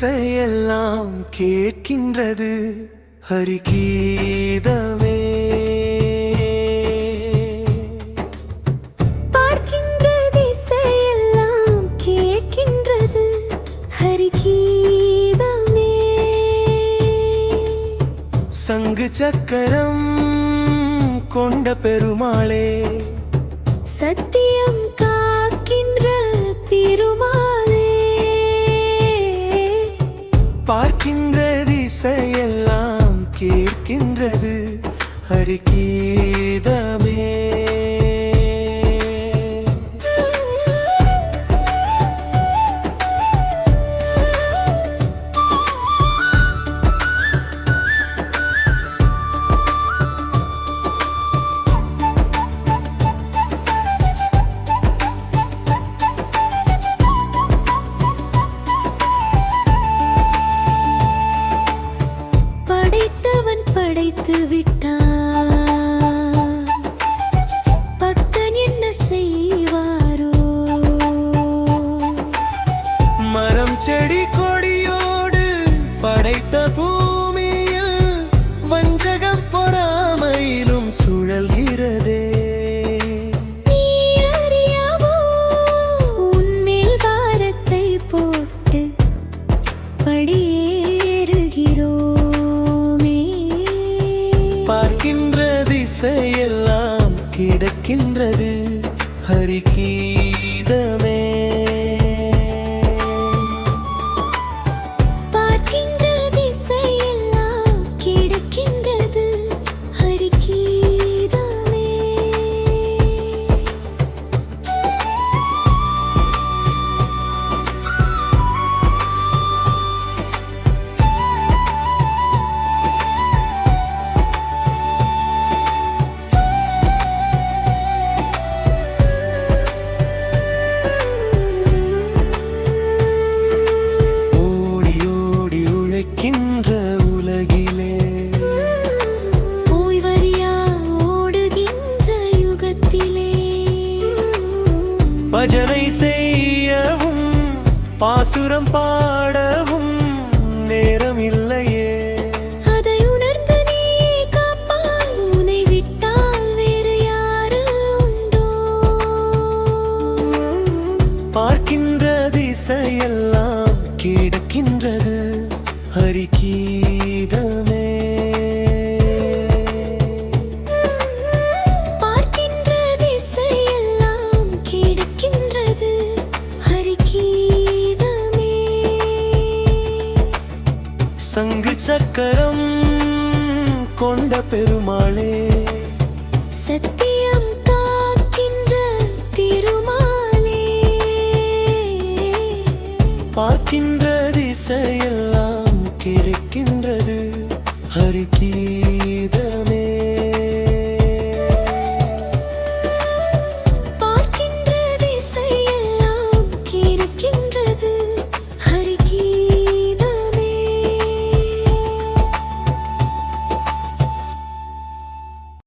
திசையெல்லாம் கேட்கின்றது ஹரிகீதமே. பார்க்கின்ற திசையெல்லாம் கேட்கின்றது ஹரிகீதமே. சங்கு சக்கரம் கொண்ட பெருமாளே. பார்க்கின்ற திசையெல்லாம் கேட்கின்றது. ஹரிக்கி கிடக்கின்றது. ஹரிகீதமே பஜனை செய்யவும் பாசுரம் பாடவும் நேரம் இல்லையே அதை உணர்ந்து நீ காப்பாய் உன்னை விட்டால் வேறு யாரு உண்டோ? பார்க்கின்ற திசையெல்லாம் கிடக்கின்றது ஹரிகீதமே சங்கு சக்கரம் கொண்ட பெருமாளே. சத்தியம் காக்கின்ற திருமாலே. பார்க்கின்ற திசையெல்லாம் கிடைக்கின்றது ஹரிகீதமே